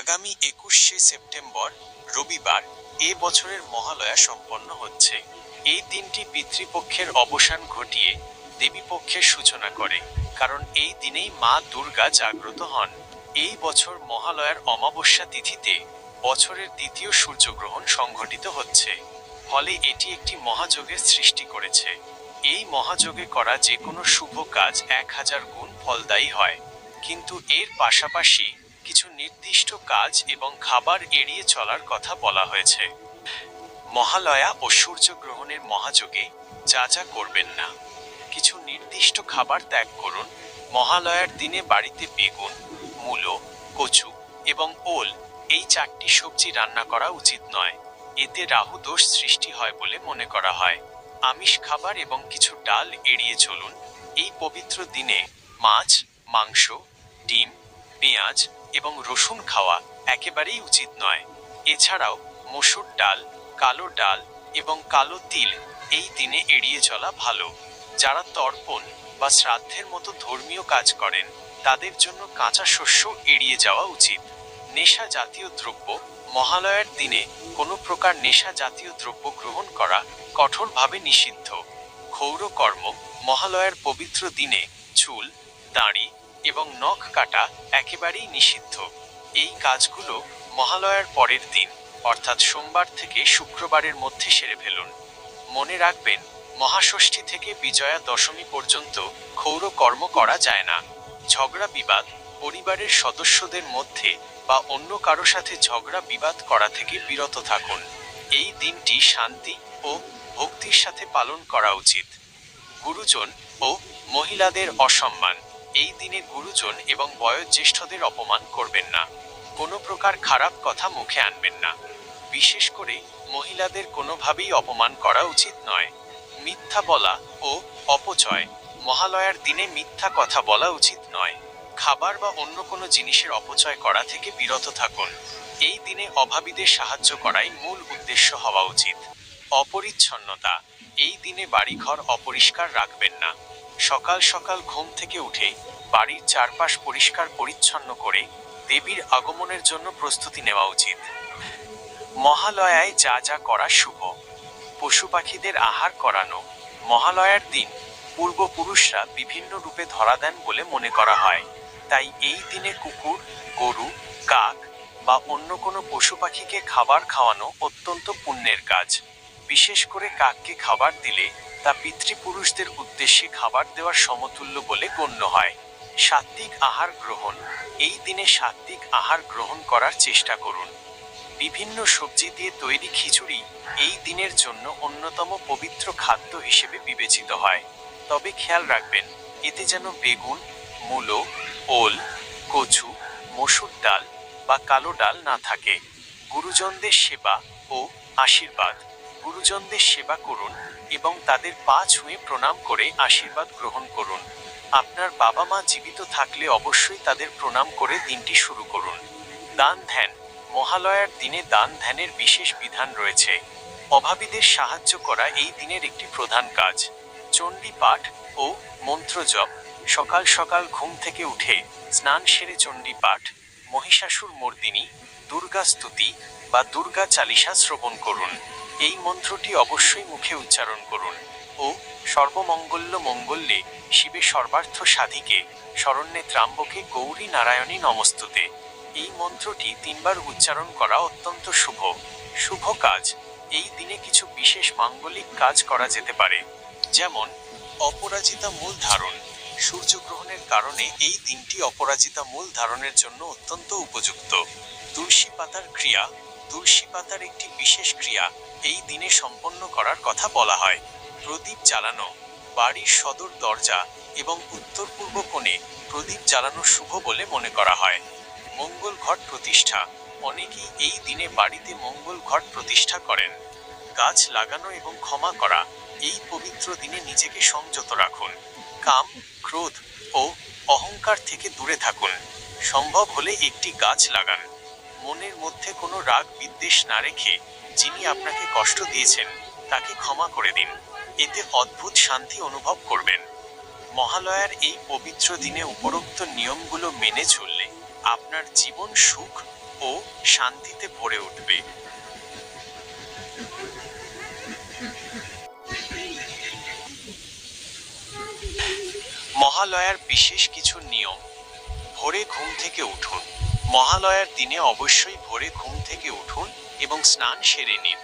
আগামী একুশে সেপ্টেম্বর, রবিবার, এ বছরের মহালয়া সম্পন্ন হচ্ছে। এই দিনটি পিতৃপক্ষের অবসান ঘটিয়ে দেবীপক্ষের সূচনা করে, কারণ এই দিনেই মা দুর্গা জাগ্রত হন। এই বছর মহালয়ার অমাবস্যা তিথিতে বছরের দ্বিতীয় সূর্যগ্রহণ সংঘটিত হচ্ছে। ফলে এটি একটি মহাযোগের সৃষ্টি করেছে। এই মহাযোগে করা যে কোনো শুভ কাজ এক হাজার গুণ ফলদায়ী হয়। কিন্তু এর পাশাপাশি কিছু নির্দিষ্ট কাজ এবং খাবার এড়িয়ে চলার কথা বলা হয়েছে। মহালয়া ও সূর্যগ্রহণের মহাযোগে যা যা করবেন না। কিছু নির্দিষ্ট খাবার ত্যাগ করুন। মহালয়ার দিনে বাড়িতে বেগুন, মূলো, কচু এবং ওল এই চারটি সবজি রান্না করা উচিত নয়। এতে রাহু দোষ সৃষ্টি হয় বলে মনে করা হয়। আমিষ খাবার এবং কিছু ডাল এড়িয়ে চলুন। এই পবিত্র দিনে মাছ, মাংস, ডিম পেঁয়াজ এবং রসুন খাওয়া একেবারেই উচিত নয়। এছাড়াও মসুর ডাল, কালো ডাল এবং কালো তিল এই দিনে এড়িয়ে চলা ভালো। যারা তর্পণ বা শ্রাদ্ধের মতো ধর্মীয় কাজ করেন, তাদের জন্য কাঁচা শস্য এড়িয়ে যাওয়া উচিত। নেশা জাতীয় দ্রব্য, মহালয়ার দিনে কোনো প্রকার নেশা জাতীয় দ্রব্য গ্রহণ করা কঠোরভাবে নিষিদ্ধ। ক্ষৌরকর্ম, মহালয়ার পবিত্র দিনে চুল, দাড়ি এবং নখ কাটা একেবারেই নিষিদ্ধ। এই কাজগুলো মহালয়ার পরের দিন, অর্থাৎ সোমবার থেকে শুক্রবারের মধ্যে সেরে ফেলুন। মনে রাখবেন, মহাষষ্ঠী থেকে বিজয়া দশমী পর্যন্ত ক্ষৌর কর্ম করা যায় না। ঝগড়া বিবাদ পরিবারের সদস্যদের মধ্যে বা অন্য কারও সাথে ঝগড়া বিবাদ করা থেকে বিরত থাকুন। এই দিনটি শান্তি ও ভক্তির সাথে পালন করা উচিত। গুরুজন ও মহিলাদের অসম্মান। এই দিনে গুরুজন এবং বয়োজ্যেষ্ঠদের অপমান করবেন না। কোনো প্রকার খারাপ কথা মুখে আনবেন না। বিশেষ করে মহিলাদের কোনোভাবেই অপমান করা উচিত নয়। মিথ্যা বলা ও অপচয় মহালয়ার দিনে মিথ্যা কথা বলা উচিত নয়। খাবার বা অন্য কোনো জিনিসের অপচয় করা থেকে বিরত থাকুন। এই দিনে অভাবীদের সাহায্য করাই মূল উদ্দেশ্য হওয়া উচিত। অপরিচ্ছন্নতা। এই দিনে বাড়িঘর অপরিষ্কার রাখবেন না। সকাল সকাল ঘুম থেকে উঠে বাড়ির চারপাশ পরিষ্কার পরিচ্ছন্ন করে দেবীর আগমনের জন্য প্রস্তুতি নেওয়া উচিত। মহালয়ায় যা যা করা শুভ। পশু পাখিদের আহার করানো। মহালয়ার দিন পূর্বপুরুষরা বিভিন্ন রূপে ধরা দেন বলে মনে করা হয়। তাই এই দিনে কুকুর, গরু, কাক বা অন্য কোনো পশু পাখিকে খাবার খাওয়ানো অত্যন্ত পুণ্যের কাজ। বিশেষ করে কাককে খাবার দিলে তা পিতৃপুরুষদের উদ্দেশ্যে খাবার দেওয়ার সমতুল্য বলে গণ্য হয়। সাত্বিক আহার গ্রহণ। এই দিনে সাত্বিক আহার গ্রহণ করার চেষ্টা করুন। বিভিন্ন সবজি দিয়ে তৈরি খিচুড়ি এই দিনের জন্য অন্যতম পবিত্র খাদ্য হিসেবে বিবেচিত হয়। তবে খেয়াল রাখবেন, এতে যেন বেগুন, মূলো, ওল, কচু, মসুর ডাল বা কালো ডাল না থাকে। গুরুজনদের সেবা ও আশীর্বাদ। গুরুজনদের সেবা করুন এবং তাদের পা ছুঁয়ে প্রণাম করে আশীর্বাদ গ্রহণ করুন। আপনার বাবা মা জীবিত থাকলে অবশ্যই তাদের প্রণাম করে দিনটি শুরু করুন। দান ধ্যান। মহালয়ার দিনে দান ধ্যানের বিশেষ বিধান রয়েছে। অভাবীদের সাহায্য করা এই দিনের একটি প্রধান কাজ। চণ্ডী পাঠ ও মন্ত্র জপ। সকাল সকাল ঘুম থেকে উঠে স্নান সেরে চণ্ডী পাঠ, মহিষাসুর মর্দিনী, দুর্গা স্তুতি বা দুর্গা চালিসা শ্রবণ করুন। এই মন্ত্রটি অবশ্যই মুখে উচ্চারণ করুন। ও সর্বমঙ্গল্য মঙ্গল্যে শিবে সর্বার্থ সাধিকে, শরণ্যে ত্রাম্বকে গৌরী নারায়ণী নমস্তুতে। এই মন্ত্রটি তিনবার উচ্চারণ করা অত্যন্ত শুভ। শুভ কাজ। এই দিনে কিছু বিশেষ মাঙ্গলিক কাজ করা যেতে পারে। যেমন, অপরাজিতা মূল ধারণ। সূর্যগ্রহণের কারণে এই দিনটি অপরাজিতা মূল ধারণের জন্য অত্যন্ত উপযুক্ত। তুলসী পাতার ক্রিয়া। তুলসী পাতার একটি বিশেষ ক্রিয়া। এই দিনে সম্পন্ন করার কথা বলা হয়। প্রদীপ জ্বালানো, বাড়ির সদর দরজা এবং উত্তর পূর্ব কোণে প্রদীপ জ্বালানো শুভ বলে মনে করা হয়। মঙ্গল ঘট প্রতিষ্ঠা, অনেকেই এই দিনে বাড়িতে মঙ্গল ঘট প্রতিষ্ঠা করেন। গাছ লাগানো এবং ক্ষমা করা, এই পবিত্র দিনে নিজেকে সংযত রাখুন। কাম, ক্রোধ ও অহংকার থেকে দূরে থাকুন। সম্ভব হলে একটি গাছ লাগান। মনের মধ্যে কোনো রাগ বিদ্বেষ না রেখে যিনি আপনাকে কষ্ট দিয়েছেন, তাকে ক্ষমা করে দিন। এতে অদ্ভুত শান্তি অনুভব করবেন। মহালয়ার এই পবিত্র দিনে উপরোক্ত নিয়মগুলো মেনে চললে আপনার জীবন সুখ ও শান্তিতে ভরে উঠবে। মহালয়ার বিশেষ কিছু নিয়ম। ভোরে ঘুম থেকে উঠুন। মহালয়ার দিনে অবশ্যই ভোরে ঘুম থেকে উঠুন এবং স্নান সেরে নিন।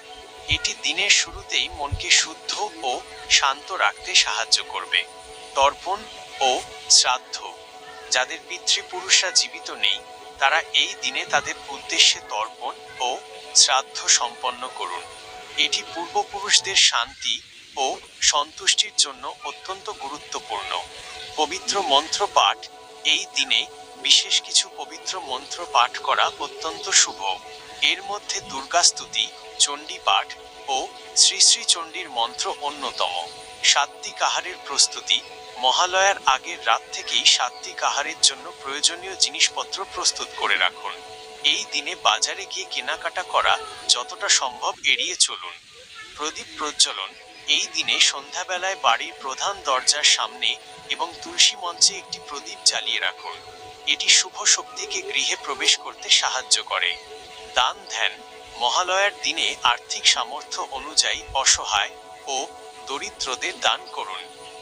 এটি দিনের শুরুতেই মনকে শুদ্ধ ও শান্ত রাখতে সাহায্য করবে। তর্পণ ও শ্রাদ্ধ। যাদের পিতৃপুরুষরা জীবিত নেই, তারা এই দিনে তাদের উদ্দেশ্যে তর্পণ ও শ্রাদ্ধ সম্পন্ন করুন। এটি পূর্বপুরুষদের শান্তি ও সন্তুষ্টির জন্য অত্যন্ত গুরুত্বপূর্ণ। পবিত্র মন্ত্র পাঠ এই দিনে বিশেষ কিছু পবিত্র মন্ত্র পাঠ করা অত্যন্ত শুভ। এর মধ্যে দুর্গাস্তুতি চণ্ডী পাঠ ও শ্রী শ্রী চণ্ডীর মন্ত্র অন্যতম। সাত্বিক আহারের প্রস্তুতি, মহালয়ার আগের রাত থেকেই সাত্বিক আহারের জন্য প্রয়োজনীয় জিনিসপত্র প্রস্তুত করে রাখুন। এই দিনে বাজারে গিয়ে কেনাকাটা করা যতটা সম্ভব এড়িয়ে চলুন। প্রদীপ প্রজ্বলন, এই দিনে সন্ধ্যাবেলায় বাড়ির প্রধান দরজার সামনে এবং তুলসী মঞ্চে একটি প্রদীপ জ্বালিয়ে রাখুন। এটি শুভ শক্তিকে গৃহে প্রবেশ করতে সাহায্য করে। দান ধ্যান মহালয়ার দিনে আর্থিক সামর্থ্য অনুযায়ী অসহায় ও দরিদ্রদের দান করুন।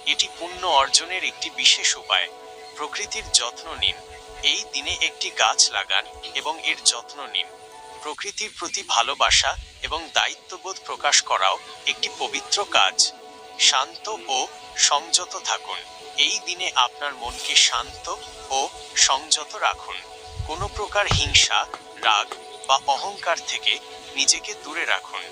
এটি পুণ্য অর্জনের একটি বিশেষ উপায়। প্রকৃতির যত্ন নিন। এই দিনে একটি গাছ লাগান এবং এর যত্ন নিন। প্রকৃতির প্রতি ভালোবাসা এবং দায়িত্ববোধ প্রকাশ করাও একটি পবিত্র কাজ। শান্ত ও সংযত থাকুন। এই দিনে আপনার মনকে শান্ত ও সংযত রাখুন। কোনো প্রকার হিংসা, রাগ বা অহংকার থেকে নিজেকে দূরে রাখুন।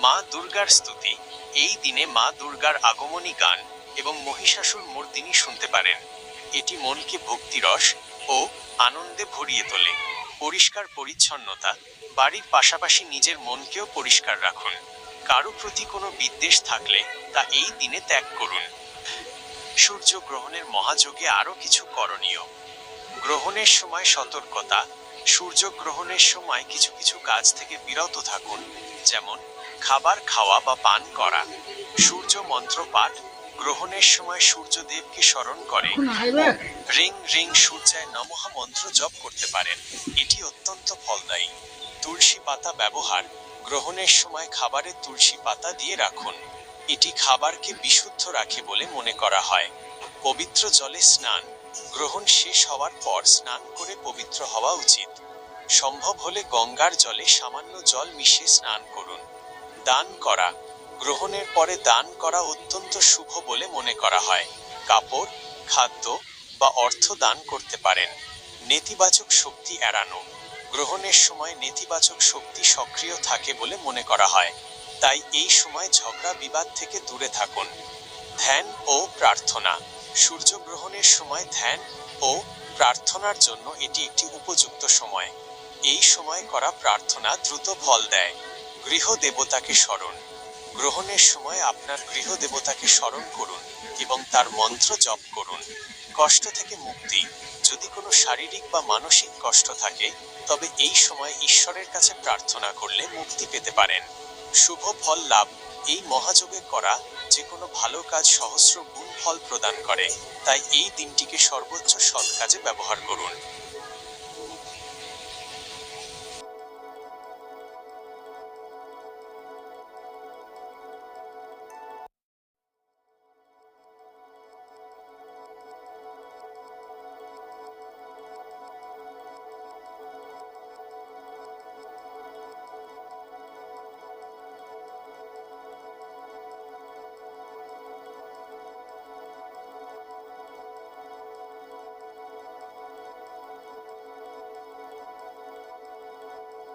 মা দুর্গার স্তুতি। এই দিনে মা দুর্গার আগমনী গান এবং মহিষাসুর মূর্তিনি শুনতে পারেন। এটি মনকে ভক্তিরস ও আনন্দে ভরিয়ে তোলে। পরিষ্কার পরিচ্ছন্নতা, বাড়ির পাশাপাশি নিজের মনকেও পরিষ্কার রাখুন। কারও প্রতি কোনো বিদ্বেষ থাকলে তা এই দিনে ত্যাগ করুন। সূর্য গ্রহণের মহাযোগে আরও কিছু করণীয়। গ্রহণের সময় সতর্কতা সূর্যগ্রহণের সময় কিছু কিছু কাজ থেকে বিরত থাকুন যেমন খাবার খাওয়া বা পান করা। সূর্য মন্ত্র পাঠ গ্রহণের সময় সূর্যদেবকে স্মরণ করে। রিং রিং সূর্যায় নমঃ মন্ত্র জপ করতে পারেন। এটি অত্যন্ত ফলদায়ী। তুলসী পাতা ব্যবহার গ্রহণের সময় খাবারে তুলসী পাতা দিয়ে রাখুন। এটি খাবারকে বিশুদ্ধ রাখে বলে মনে করা হয়। পবিত্র জলে স্নান গ্রহণ শেষ হওয়ার পর স্নান করে পবিত্র হওয়া উচিত। সম্ভব হলে গঙ্গার জলে সামান্য জল মিশিয়ে স্নান করুন। দান করা। গ্রহণের পরে দান করা অত্যন্ত শুভ বলে মনে করা হয়। কাপড়, খাদ্য বা অর্থ দান করতে পারেন। নেতিবাচক শক্তি এড়ানো। গ্রহণের সময় নেতিবাচক শক্তি সক্রিয় থাকে বলে মনে করা হয়। তাই এই সময় ঝগড়া বিবাদ থেকে দূরে থাকুন। ধ্যান ও প্রার্থনা। সূর্যগ্রহণের সময় ধ্যান ও প্রার্থনার জন্য এটি একটি উপযুক্ত সময়। এই সময় করা প্রার্থনা দ্রুত ফল দেয়। গৃহ দেবতাকে স্মরণ। গ্রহণের সময় আপনার গৃহ দেবতাকে স্মরণ করুন এবং তার মন্ত্র জপ করুন। কষ্ট থেকে মুক্তি। যদি কোনো শারীরিক বা মানসিক কষ্ট থাকে, তবে এই সময় ঈশ্বরের কাছে প্রার্থনা করলে মুক্তি পেতে পারেন। শুভ ফল লাভ এই মহাযোগে করা যে কোনো ভালো কাজ সহস্র গুণ ফল প্রদান করে। তাই এই দিনটিকে সর্বোচ্চ সৎ কাজে ব্যবহার করুন।